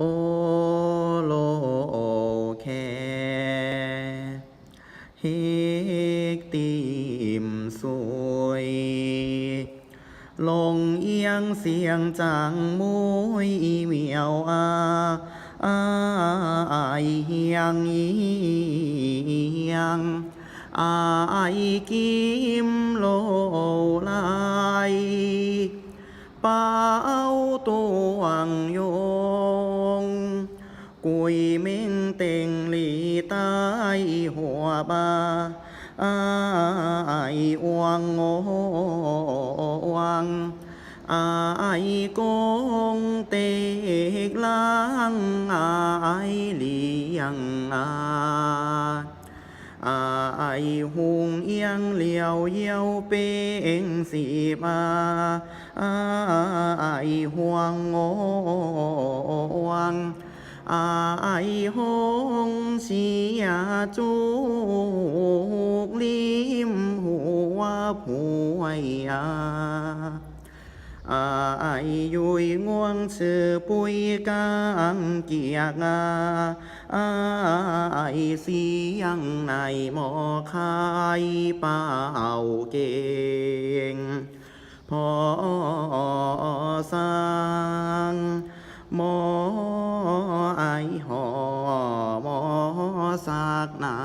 โอโลแคเฮกตีมสวย ลงเอียงเสียงจางมุยเมียวอาอายเฮียงเอียงอายกิมโลลายเป้าตัวงโย กุยเม้งเต็งหลีใต้หัวบาอายอวงโงวังอายกงเตกลังอายเลียงอาอายหุงเอียงเหลียวเยี่ยวเป็งสีมาอายห่วงโงวัง อายหงเสียจูกลิมหัวผู้ไว้อาอายยุยง่วงชื่อปุยกางเกียกอาอายเสียงในหมอคายเป่าเก่งพอสร้างหมอ หอหมอสากนา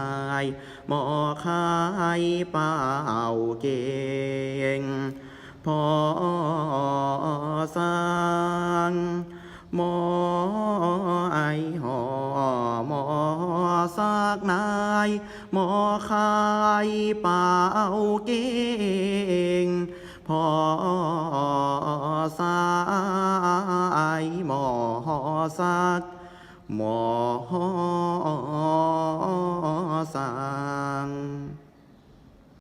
ยหมอคายเป่าเก่งพอสร้างหมอไอหอหมอสากนายหมอคายเป่าเก่งพอสายหมอสัก หมอสัง